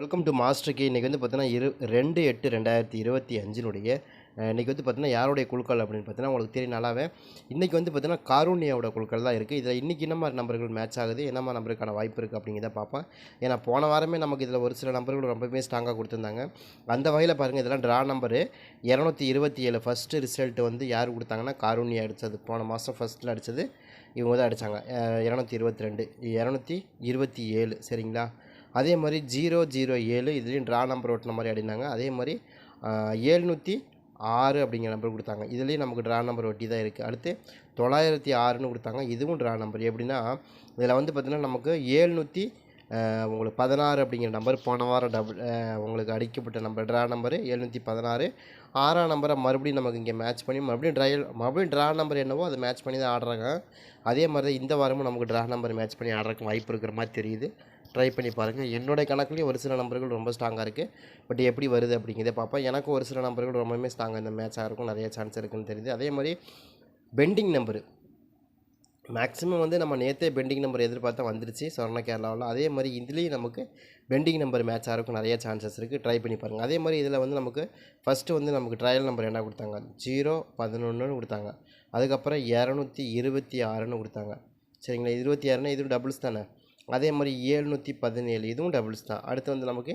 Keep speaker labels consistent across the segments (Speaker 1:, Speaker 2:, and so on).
Speaker 1: Welcome to master K இன்றைக்கி வந்து பார்த்தீங்கன்னா இரு ரெண்டு எட்டு ரெண்டாயிரத்தி இருபத்தி அஞ்சினுடைய இன்றைக்கி வந்து பார்த்தீங்கன்னா யாருடைய குழுக்கள் அப்படின்னு பார்த்தீங்கன்னா உங்களுக்கு தெரியும் நல்லாவே. இன்றைக்கி வந்து பார்த்தீங்கன்னா காரூனியாவோட குழுக்கள் தான் இருக்குது இதில் இன்றைக்கி என்ன மாதிரி நம்பர்கள் மேட்ச் ஆகுது? என்ன மாதிரி நம்பருக்கான வாய்ப்பு இருக்குது அப்படிங்கிறத பார்ப்பேன் ஏன்னா போன வாரமே நமக்கு இதில் ஒரு சில நம்பர்கள் ரொம்பவே ஸ்ட்ராங்காக கொடுத்துருந்தாங்க. அந்த வகையில் பாருங்கள் இதெல்லாம் ட்ரா நம்பரு இரநூத்தி இருபத்தி ஏழு. ஃபஸ்ட்டு ரிசல்ட் வந்து யார் கொடுத்தாங்கன்னா காரூனியா அடித்தது போன மாதம் ஃபஸ்ட்டில் அடித்தது இவங்க தான் அடித்தாங்க இரநூத்தி இருபத்தி ரெண்டு. இரநூத்தி இருபத்தி ஏழு. சரிங்களா? அதே மாதிரி ஜீரோ ஜீரோ ஏழு இதுலேயும் ட்ரா நம்பர் ஓட்டின மாதிரி அப்படின்னாங்க அதே மாதிரி ஏழ்நூற்றி ஆறு அப்படிங்கிற நம்பர் கொடுத்தாங்க. இதுலேயும் நமக்கு ட்ரா நம்பர் ஒட்டி தான் இருக்குது அடுத்து தொள்ளாயிரத்தி ஆறுன்னு கொடுத்தாங்க. இதுவும் ட்ரா நம்பர் எப்படின்னா இதில் வந்து பார்த்திங்கன்னா நமக்கு ஏழ்நூற்றி உங்களுக்கு பதினாறு அப்படிங்கிற நம்பர் போன வாரம் டபுள் உங்களுக்கு அடிக்கப்பட்ட நம்பர் ட்ரா நம்பரு எழுநூற்றி பதினாறு. ஆறாம் நம்பரை மறுபடியும் நமக்கு இங்கே மேட்ச் பண்ணி மறுபடியும் ட்ரையல் மறுபடியும் ட்ரா நம்பர் என்னவோ அதை மேட்ச் பண்ணி தான் ஆடுறாங்க. அதே மாதிரி தான் இந்த வாரமும் நமக்கு ட்ரா நம்பர் மேட்ச் பண்ணி ஆடுறதுக்கு வாய்ப்பு இருக்கிற மாதிரி தெரியுது. ட்ரை பண்ணி பாருங்கள் என்னுடைய கணக்குலேயும் ஒரு சில நம்பர்கள் ரொம்ப ஸ்ட்ராங்காக இருக்குது பட் எப்படி வருது அப்படிங்கிறத பார்ப்பேன் எனக்கும் ஒரு சில நம்பர்கள் ரொம்பவுமே ஸ்ட்ராங்காக இந்த மேட்ச் இருக்கும். நிறைய சான்ஸ் இருக்குன்னு தெரியுது. அதே மாதிரி பெண்டிங் நம்பரு மேக்ஸிமம் வந்து நம்ம நேற்றே பெண்டிங் நம்பர் எதிர்பார்த்தா வந்துருச்சு. சொர்ண கேரளாவில். அதே மாதிரி இதுலேயும் நமக்கு பெண்டிங் நம்பர் மேட்ச் இருக்கும். நிறைய சான்சஸ் இருக்குது ட்ரை பண்ணி பாருங்கள் அதே மாதிரி இதில் வந்து நமக்கு ஃபஸ்ட்டு வந்து நமக்கு ட்ரையல் நம்பர் என்ன கொடுத்தாங்க? ஜீரோ பதினொன்றுன்னு கொடுத்தாங்க. அதுக்கப்புறம் இரநூத்தி இருபத்தி ஆறுன்னு கொடுத்தாங்க. சரிங்களா? இருபத்தி ஆறுனா இதுவும் டபுள்ஸ் தானே? அதே மாதிரி ஏழ்நூற்றி பதினேழு இதுவும் டபுள்ஸ் தான். அடுத்து வந்து நமக்கு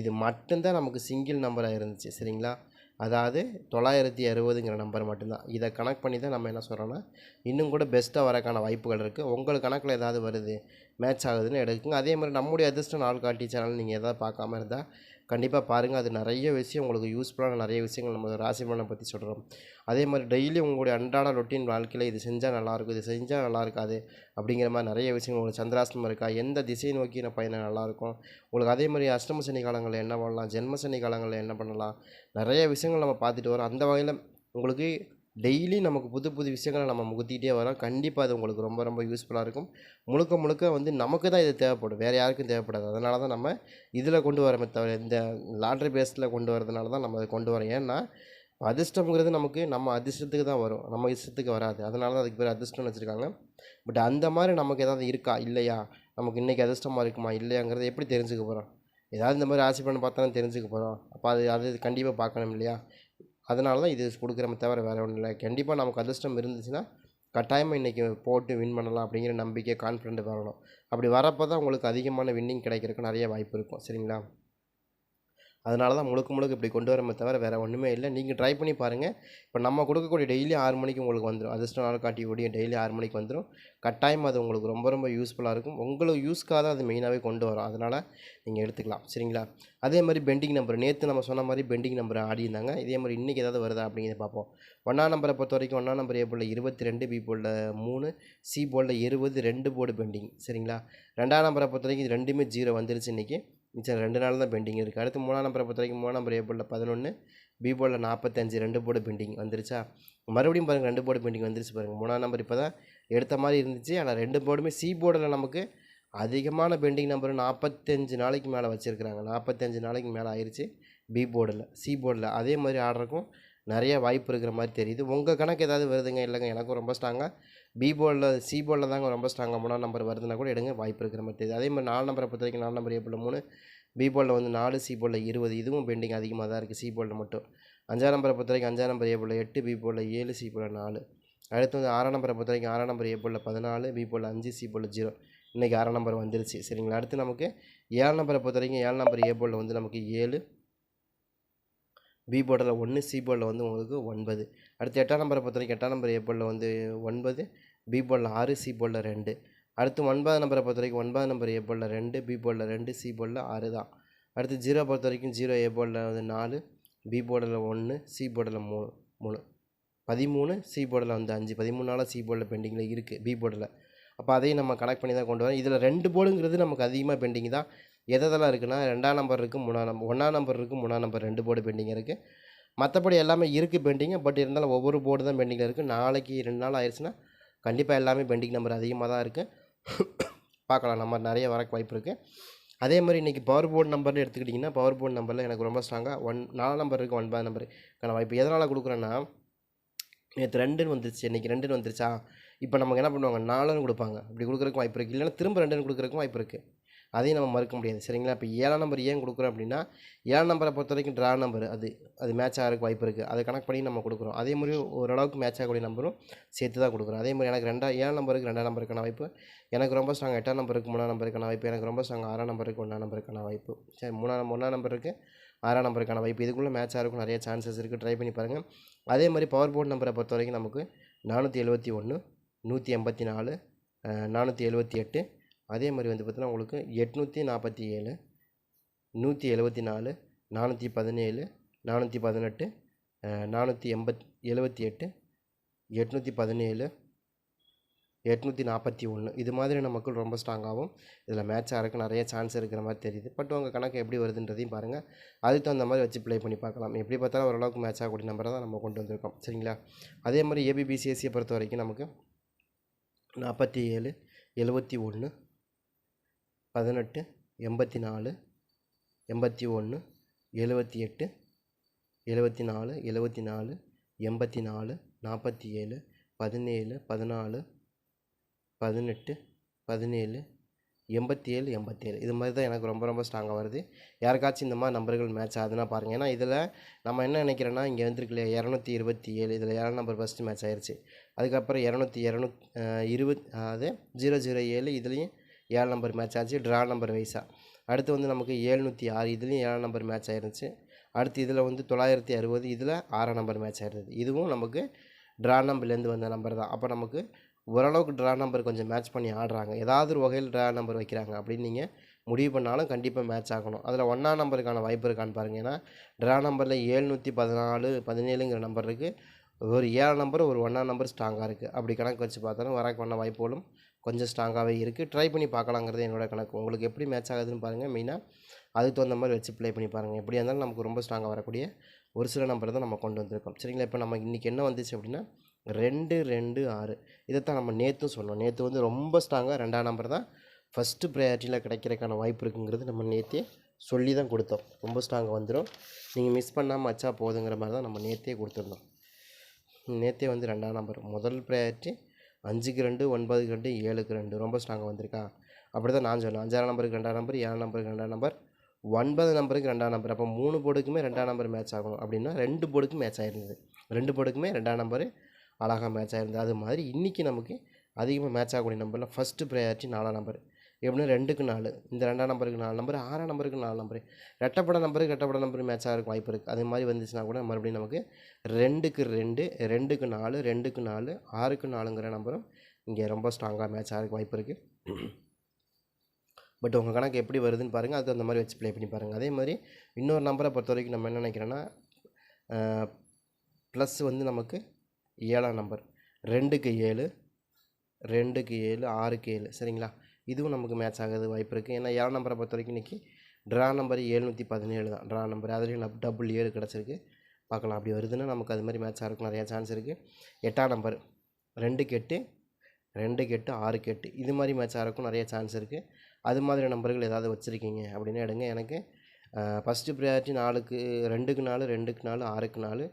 Speaker 1: இது மட்டும்தான் நமக்கு சிங்கிள் நம்பராக இருந்துச்சு சரிங்களா? அதாவது தொள்ளாயிரத்தி அறுபதுங்கிற நம்பர் மட்டும்தான். இதை கனெக்ட் பண்ணி தான் நம்ம என்ன சொல்கிறோன்னா இன்னும் கூட பெஸ்ட்டாக வரக்கான வாய்ப்புகள் இருக்குது உங்கள் கணக்கில் ஏதாவது வருது மேட்ச் ஆகுதுன்னு எடுக்குங்க அதே மாதிரி நம்முடைய அதிர்ஷ்டம் நாள் காட்டி சேனல் நீங்கள் எதாவது பார்க்காம இருந்தால் கண்டிப்பாக பாருங்கள் அது நிறைய விஷயம் உங்களுக்கு யூஸ்ஃபுல்லான நிறைய விஷயங்கள் நம்ம ராசி பலனை பற்றி சொல்கிறோம் அதே மாதிரி டெய்லி உங்களுடைய அன்றாட ரொட்டீன் வாழ்க்கையில் இது செஞ்சால் நல்லாயிருக்கும் இது செஞ்சால் நல்லா இருக்காது அப்படிங்கிற மாதிரி நிறைய விஷயங்கள் உங்களுக்கு சந்திராஷ்டமம் இருக்கா? எந்த திசையை நோக்கி நான் பயணம் நல்லாயிருக்கும் உங்களுக்கு அதே மாதிரி அஷ்டம சனி காலங்களில் என்ன பண்ணலாம்? ஜென்ம சனி காலங்களில் என்ன பண்ணலாம்? நிறைய விஷயங்கள் நம்ம பார்த்துட்டு வரோம். அந்த வகையில் உங்களுக்கு டெய்லி நமக்கு புது புது விஷயங்களை நம்ம முகத்திக்கிட்டே வரோம். கண்டிப்பாக அது உங்களுக்கு ரொம்ப ரொம்ப யூஸ்ஃபுல்லாக இருக்கும். முழுக்க முழுக்க வந்து நமக்கு தான் இது தேவைப்படும். வேறு யாருக்கும் தேவைப்படாது. அதனால தான் நம்ம இதில் கொண்டு வரமே தவிர இந்த லாட்ரி பேஸில் கொண்டு வரதுனால தான் நம்ம அதை கொண்டு வரோம். ஏன்னா அதிர்ஷ்டம்ங்கிறது நமக்கு நம்ம அதிர்ஷ்டத்துக்கு தான் வரும். நம்ம இஷ்டத்துக்கு வராது. அதனால தான் அதுக்கு பேர் அதிர்ஷ்டம்னு வச்சுருக்காங்க. பட் அந்த மாதிரி நமக்கு ஏதாவது இருக்கா? இல்லையா? நமக்கு இன்றைக்கி அதிர்ஷ்டமாக இருக்குமா? இல்லையாங்கிறத எப்படி தெரிஞ்சுக்க போகிறோம் ஏதாவது இந்த மாதிரி ஆசை பண்ணி பார்த்தா தான் தெரிஞ்சுக்க போகிறோம் அப்போ அது அது கண்டிப்பாக பார்க்கணும் இல்லையா? அதனால தான் இது கொடுக்குறமே தவிர வேறு ஒன்றும் இல்லை. கண்டிப்பாக நமக்கு அதிர்ஷ்டம் இருந்துச்சுன்னா கட்டாயமாக இன்றைக்கி போட்டு வின் பண்ணலாம் அப்படிங்கிற நம்பிக்கை கான்ஃபிடென்ட் வரணும். அப்படி வரப்போ தான் உங்களுக்கு அதிகமான வின்னிங் கிடைக்கிறதுக்கு நிறைய வாய்ப்பு இருக்கும். சரிங்களா? அதனால தான் முழுக்க முழுக்க இப்படி கொண்டு வரமே தவிர வேறு ஒன்றுமே இல்லை. நீங்கள் ட்ரை பண்ணி பாருங்கள் இப்போ நம்ம கொடுக்கக்கூடிய டெய்லி ஆறு மணிக்கு உங்களுக்கு வந்துடும் அதிர்ஷ்ட நாள் காட்டி கூடிய டெய்லி ஆறு மணிக்கு வந்துடும் கட்டாயம் அது உங்களுக்கு ரொம்ப ரொம்ப யூஸ்ஃபுல்லாக இருக்கும். உங்களுக்கு யூஸ்க்காக தான் அது மெயினாகவே கொண்டு வரும். அதனால் நீங்கள் எடுத்துக்கலாம். சரிங்களா? அதே மாதிரி பெண்டிங் நம்பர் நேற்று நம்ம சொன்ன மாதிரி பெண்டிங் நம்பர் ஆடி இருந்தாங்க. இதே மாதிரி இன்றைக்கி ஏதாவது வருதா அப்படிங்கிறத பார்ப்போம். ஒன்றா நம்பரை பொறுத்த வரைக்கும் ஒன்றா நம்பர் ஏ போலில் இருபத்தி ரெண்டு பி போலில் மூணு சி போலில் இருபது ரெண்டு போர்டு பெண்டிங் சரிங்களா? ரெண்டாம் நம்பரை பொறுத்த வரைக்கும் இது ரெண்டுமே ஜீரோ வந்துருச்சு இன்றைக்கி மிச்சம் ரெண்டு நாள் தான் பெண்டிங் இருக்குது அடுத்து மூணாம் நம்பரை பொறுத்த வரைக்கும் மூணாம் நம்பர் ஏ பதினொன்று பி போர்டில் நாற்பத்தஞ்சு ரெண்டு போர்டு பெண்டிங் வந்துருச்சா? மறுபடியும் பாருங்கள் ரெண்டு போர்டு பெண்டிங் வந்துருச்சு பாருங்கள் மூணாம் நம்பர் இப்போ தான் எடுத்த மாதிரி இருந்துச்சு. ஆனால் ரெண்டு போர்டுமே சி போர்டில் நமக்கு அதிகமான பெண்டிங் நம்பர் நாற்பத்தஞ்சு நாளைக்கு மேலே வச்சுருக்குறாங்க. நாற்பத்தஞ்சு நாளைக்கு மேலே ஆயிடுச்சு பி போர்டில் சி போர்டில் அதே மாதிரி ஆடுறக்கும் நிறைய வாய்ப்பு இருக்கிற மாதிரி தெரியுது. உங்கள் கணக்கு ஏதாவது வருதுங்க? இல்லைங்க. எனக்கும் ரொம்ப ஸ்ட்ராங்காக பி போலில் சி போலில் தாங்க ரொம்ப ஸ்ட்ராங்காக மூணாம் நம்பர் வருதுன்னா கூட எடுங்க வாய்ப்பு இருக்கிற மாதிரி தெரியுது. அதே மாதிரி நாலு நம்பரை பொறுத்த வரைக்கும் நாலு நம்பர் ஏப்பில் மூணு பி போலில் வந்து நாலு சி போலில் இருபது. இதுவும் பெண்டிங் அதிகமாக தான் இருக்குது சி போலில் மட்டும். அஞ்சாம் நம்பரை பொறுத்த வரைக்கும் அஞ்சாம் நம்பர் ஏ எட்டு பி போலில் ஏழு சி போர்டில் நாலு. அடுத்து வந்து ஆறாம் நம்பரை பொறுத்த வரைக்கும் ஆறாம் நம்பர் ஏ பதினாலு பி போலில் அஞ்சு சி போர்டில் ஜீரோ இன்றைக்கி ஆறாம் நம்பர் வந்துருச்சு. சரிங்களா? அடுத்து நமக்கு ஏழு நம்பரை பொறுத்த வரைக்கும் ஏழு நம்பர் ஏ வந்து நமக்கு ஏழு பி போர்டில் ஒன்று சி போர்டில் வந்து உங்களுக்கு ஒன்பது. அடுத்து எட்டாம் நம்பரை பொறுத்த வரைக்கும் எட்டாம் நம்பர் ஏ போர்டில் வந்து ஒன்பது பி போர்டில் ஆறு சி போர்டில் ரெண்டு. அடுத்து ஒன்பதாம் நம்பரை பொறுத்த வரைக்கும் ஒன்பதாம் நம்பர் ஏ போர்டில் ரெண்டு பி போர்டில் ரெண்டு சி போர்டில் ஆறு தான். அடுத்து ஜீரோ பொறுத்த வரைக்கும் ஜீரோ ஏ போர்டில் வந்து நாலு பி போர்டில் ஒன்று சி போர்டில் மூணு மூணு. பதிமூணு சி போர்டில் வந்து அஞ்சு. பதிமூணு நாளாக சி போர்டில் பெண்டிங்கில் இருக்குது பி போர்டில் அப்போ அதையும் நம்ம கனெக்ட் பண்ணி தான் கொண்டு வரோம் இதில் ரெண்டு போர்டுங்கிறது நமக்கு அதிகமாக பெண்டிங் தான். எதெல்லாம் இருக்குன்னா ரெண்டாம் நம்பர் இருக்குது மூணாம் நம்பர் ஒன்றாம் நம்பர் இருக்குது மூணாம் நம்பர் ரெண்டு போர்டு பெண்டிங் இருக்குது மற்றபடி எல்லாமே இருக்குது பெண்டிங்கு பட் இருந்தாலும் ஒவ்வொரு போர்டு தான் பெண்டிங்கில் இருக்குது நாளைக்கு ரெண்டு நாள் ஆயிடுச்சுன்னா கண்டிப்பாக எல்லாமே பெண்டிங் நம்பர் அதிகமாக தான் இருக்குது பார்க்கலாம் நம்ம நிறைய வரக்கு வாய்ப்பு இருக்குது அதே மாதிரி இன்றைக்கி பவர் போர்டு நம்பர்னு எடுத்துக்கிட்டிங்கன்னா பவர் போர்டு நம்பரில் எனக்கு ரொம்ப ஸ்ட்ராங்காக ஒன் நாலு நம்பர் இருக்குது ஒன்பது நான் வாய்ப்பு. எதனால் கொடுக்குறேன்னா நேற்று ரெண்டுன்னு வந்துருச்சு இன்றைக்கி ரெண்டுன்னு வந்துருச்சா? இப்போ நமக்கு என்ன பண்ணுவாங்க? நாலுன்னு கொடுப்பாங்க. அப்படி கொடுக்குறக்கு வாய்ப்பு இருக்குது இல்லைன்னா திரும்ப ரெண்டுன்னு கொடுக்குறதுக்கும் வாய்ப்பு இருக்குது அதையும் நம்ம மறுக்க முடியாது. சரிங்களா? இப்போ ஏழாம் நம்பர் ஏன் கொடுக்குறோம் அப்படின்னா ஏழாம் நம்பரை பொறுத்த வரைக்கும் ட்ரா நம்பர் அது. அது மேட்ச் ஆகிறதுக்கு வாய்ப்பு இருக்குது அதை கணக்கு பண்ணி நம்ம கொடுக்குறோம். அதே மாதிரி ஓரளவுக்கு மேட்ச் ஆகக்கூடிய நம்பரும் சேர்த்து தான் கொடுக்குறோம். அதே மாதிரி எனக்கு ரெண்டா ஏழாம் நம்பருக்கு ரெண்டாம் நம்பருக்கான வாய்ப்பு. எனக்கு ரொம்ப ஸ்ட்ராங் எட்டாம் நம்பருக்கு மூணாம் நம்பருக்கான வாய்ப்பு. எனக்கு ரொம்ப ஸ்ட்ராங் ஆறாம் நம்பருக்கு ஒன்றாம் நம்பருக்கான வாய்ப்பு. சரி மூணாம் ஒன்றாம் நம்பருக்கு ஆறாம் நம்பருக்கான வாய்ப்பு. இதுக்குள்ளே மேட்ச் ஆகிறதுக்கும் நிறைய சான்சஸ் இருக்குது ட்ரை பண்ணி பாருங்கள் அதே மாதிரி பவர் போர்ட் நம்பரை பொறுத்த வரைக்கும் நமக்கு நானூற்றி எழுபத்தி ஒன்று நூற்றி எண்பத்தி நாலு நானூற்றி எழுபத்தி எட்டு அதே மாதிரி வந்து பார்த்தீங்கன்னா உங்களுக்கு எட்நூற்றி நாற்பத்தி ஏழு நூற்றி எழுபத்தி நாலு நானூற்றி பதினேழு நானூற்றி பதினெட்டு நானூற்றி எண்பத் எழுபத்தி எட்டு எட்நூற்றி பதினேழு எட்நூற்றி நாற்பத்தி ஒன்று. இது மாதிரியான மக்கள் ரொம்ப ஸ்ட்ராங்காகவும் இதில் மேட்ச் ஆகிறதுக்கு நிறைய சான்ஸ் இருக்கிற மாதிரி தெரியுது. பட் உங்கள் கணக்கு எப்படி வருதுன்றதையும் பாருங்கள் அதுக்கு தகுந்த மாதிரி வச்சு ப்ளே பண்ணி பார்க்கலாம். எப்படி பார்த்தாலும் ஓரளவுக்கு மேட்ச் ஆகக்கூடிய நம்பரை தான் நம்ம கொண்டு வந்திருக்கோம். சரிங்களா? அதே மாதிரி ஏபிபிசிஎஸ்சியை பொறுத்த வரைக்கும் நமக்கு நாற்பத்தி ஏழு எழுபத்தி ஒன்று பதினெட்டு எண்பத்தி நாலு எண்பத்தி ஒன்று எழுபத்தி எட்டு எழுபத்தி நாலு எழுபத்தி நாலு எண்பத்தி நாலு நாற்பத்தி ஏழு பதினேழு பதினாலு பதினெட்டு பதினேழு எண்பத்தி ஏழு எண்பத்தேழு. இது மாதிரி தான் எனக்கு ரொம்ப ரொம்ப ஸ்ட்ராங்காக வருது. யாருக்காச்சும் இந்த மாதிரி நம்பர்கள் மேட்ச் ஆகுதுன்னா பாருங்கள் ஏன்னா இதில் நம்ம என்ன நினைக்கிறோன்னா இங்கே வந்துருக்கு இரநூத்தி இருபத்தி ஏழு இதில் ஏழாம் நம்பர் ஃபஸ்ட்டு மேட்ச் ஆயிடுச்சு அதுக்கப்புறம் இரநூத்தி இரநூத் இருபத் அது ஜீரோ ஜீரோ ஏழு இதுலேயும் ஏழு நம்பர் மேட்ச் ஆச்சு ட்ரா நம்பர் வைஸாக அடுத்து வந்து நமக்கு ஏழ்நூற்றி ஆறு இதுலேயும் ஏழாம் நம்பர் மேட்ச் ஆயிருந்துச்சு. அடுத்து இதில் வந்து தொள்ளாயிரத்தி அறுபது இதில் ஆறாம் நம்பர் மேட்ச் ஆயிருந்தது. இதுவும் நமக்கு ட்ரா நம்பர்லேருந்து வந்த நம்பர் தான். அப்போ நமக்கு ஓரளவுக்கு ட்ரா நம்பர் கொஞ்சம் மேட்ச் பண்ணி ஆடுறாங்க. ஏதாவது ஒரு வகையில் ட்ரா நம்பர் வைக்கிறாங்க அப்படின்னு நீங்கள் முடிவு பண்ணாலும் கண்டிப்பாக மேட்ச் ஆகணும். அதில் ஒன்றாம் நம்பருக்கான வாய்ப்பு இருக்கான்னு பாருங்கள் ஏன்னா ட்ரா நம்பரில் ஏழ்நூற்றி பதினாலு பதினேழுங்கிற நம்பர் இருக்குது ஒரு ஏழு நம்பர் ஒரு ஒன்றாம் நம்பர் ஸ்ட்ராங்காக இருக்குது அப்படி கணக்கு வச்சு பார்த்தாலும் வரக்கு பண்ண வாய்ப்புகளும் கொஞ்சம் ஸ்ட்ராங்காகவே இருக்குது ட்ரை பண்ணி பார்க்கலாங்கிறது என்னோட கணக்கு. உங்களுக்கு எப்படி மேட்ச் ஆகுதுன்னு பாருங்கள் மெயினாக அதுக்கு தகுந்த மாதிரி வச்சு ப்ளே பண்ணி பாருங்கள் எப்படியா இருந்தாலும் நமக்கு ரொம்ப ஸ்ட்ராங்காக வரக்கூடிய ஒரு சில நம்பர் தான் நம்ம கொண்டு வந்திருக்கோம். சரிங்களா? இப்போ நம்ம இன்றைக்கி என்ன வந்துச்சு அப்படின்னா ரெண்டு ரெண்டு ஆறு. இதை தான் நம்ம நேற்றும் சொன்னோம். நேற்று வந்து ரொம்ப ஸ்ட்ராங்காக ரெண்டாம் நம்பர் தான் ஃபஸ்ட்டு ப்ரையாரிட்டியில் கிடைக்கிறதுக்கான வாய்ப்பு இருக்குங்கிறது நம்ம நேற்றே சொல்லி தான் கொடுத்தோம். ரொம்ப ஸ்ட்ராங்காக வந்துடும் நீங்கள் மிஸ் பண்ணாமல் வச்சா போதுங்கிற மாதிரி தான் நம்ம நேற்றே கொடுத்துருந்தோம். நேற்றே வந்து ரெண்டாம் நம்பர் முதல் ப்ரையாரிட்டி அஞ்சுக்கு ரெண்டு ஒன்பதுக்கு ரெண்டு ஏழுக்கு ரெண்டு. ரொம்ப ஸ்ட்ராங்காக வந்திருக்கா? அப்படி தான் நான் சொன்னேன் அஞ்சாறு நம்பருக்கு ரெண்டாம் நம்பர் ஏழாம் நம்பருக்கு ரெண்டாம் நம்பர் ஒன்பது நம்பருக்கு ரெண்டாம் நம்பர் அப்போ மூணு போர்டுக்குமே ரெண்டாம் நம்பர் மேட்ச் ஆகணும் அப்படின்னா ரெண்டு போர்டுக்கும் மேட்ச் ஆகிருந்தது ரெண்டு போர்டுக்குமே ரெண்டாம் நம்பர் அழகாக மேட்ச் ஆகிருந்தது அது மாதிரி இன்றைக்கி நமக்கு அதிகமாக மேட்ச் ஆகக்கூடிய நம்பரில் ஃபஸ்ட்டு ப்ரையாரிட்டி நாலாம் நம்பர் எப்படின்னா ரெண்டுக்கு நாலு. இந்த ரெண்டாம் நம்பருக்கு நாலு நம்பர் ஆறாம் நம்பருக்கு நாலு நம்பர். ரெட்டப்பட நம்பருக்கு ரெட்டப்பட நம்பர் மேட்ச் ஆகிறதுக்கு வாய்ப்பு இருக்குது அது மாதிரி வந்துச்சுன்னா கூட மறுபடியும் நமக்கு ரெண்டுக்கு ரெண்டு ரெண்டுக்கு நாலு ரெண்டுக்கு நாலு ஆறுக்கு நாலுங்கிற நம்பரும் இங்கே ரொம்ப ஸ்ட்ராங்காக மேட்ச் ஆகிறதுக்கு வாய்ப்பு இருக்குது பட் உங்கள் கணக்கு எப்படி வருதுன்னு பாருங்கள் அது அந்த மாதிரி வச்சு ப்ளே பண்ணி பாருங்கள் அதே மாதிரி இன்னொரு நம்பரை பொறுத்த வரைக்கும் நம்ம என்ன நினைக்கிறோன்னா ப்ளஸ் வந்து நமக்கு ஏழாம் நம்பர். ரெண்டுக்கு ஏழு ரெண்டுக்கு ஏழு ஆறுக்கு ஏழு. சரிங்களா? இதுவும் நமக்கு மேட்ச் ஆகிறது வாய்ப்பு இருக்குது ஏன்னா ஏழாம் நம்பரை பொறுத்த வரைக்கும் இன்றைக்கி ட்ரா நம்பர் ஏழ்நூற்றி பதினேழு தான். ட்ரா நம்பர் அதுலேயும் டபுள் ஏழு கிடச்சிருக்கு. பார்க்கலாம். அப்படி வருதுன்னா நமக்கு அது மாதிரி மேட்ச் ஆகிறதுக்கு நிறையா சான்ஸ் இருக்குது எட்டாம் நம்பர் ரெண்டு கெட்டு ரெண்டு கெட்டு ஆறு கெட்டு. இது மாதிரி மேட்ச் ஆகிறதுக்கும் நிறைய சான்ஸ் இருக்குது அது மாதிரி நம்பர்கள் ஏதாவது வச்சுருக்கீங்க அப்படின்னு எடுங்க. எனக்கு ஃபஸ்ட்டு ப்ரையாரிட்டி நாலுக்கு ரெண்டுக்கு நாலு ரெண்டுக்கு நாலு ஆறுக்கு நாலு.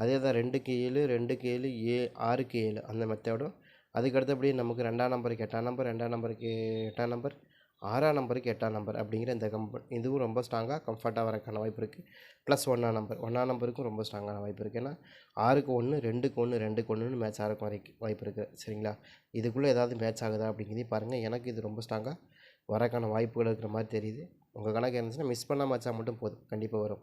Speaker 1: அதே தான் ரெண்டுக்கு ஏழு ரெண்டுக்கு ஏழு ஏ ஆறுக்கு ஏழு. அந்த மெத்தடும் அதுக்கு அடுத்தபடி நமக்கு ரெண்டாம் நம்பருக்கு எட்டாம் நம்பர் ரெண்டாம் நம்பருக்கு எட்டாம் நம்பர் ஆறாம் நம்பருக்கு எட்டாம் நம்பர் அப்படிங்கிற இந்த கம்ப இதுவும் ரொம்ப ஸ்ட்ராங்காக கம்ஃபர்ட்டாக வரக்கான வாய்ப்பு இருக்குது ப்ளஸ் ஒன்றாம் நம்பர் ஒன்றாம் நம்பருக்கும் ரொம்ப ஸ்ட்ராங்கான வாய்ப்பு இருக்குது ஏன்னா ஆறுக்கு ஒன்று ரெண்டுக்கு ஒன்று ரெண்டுக்கு ஒன்றுன்னு மேட்ச் ஆகிறக்கு வரைக்கும் வாய்ப்பு இருக்குது சரிங்களா? இதுக்குள்ளே ஏதாவது மேட்ச் ஆகுதா அப்படிங்கிறதையும் பாருங்கள் எனக்கு இது ரொம்ப ஸ்ட்ராங்காக வரக்கான வாய்ப்புகள் இருக்கிற மாதிரி தெரியுது. உங்கள் கணக்கு இருந்துச்சுன்னா மிஸ் பண்ணாமல் வச்சா மட்டும் போதும். கண்டிப்பாக வரும்.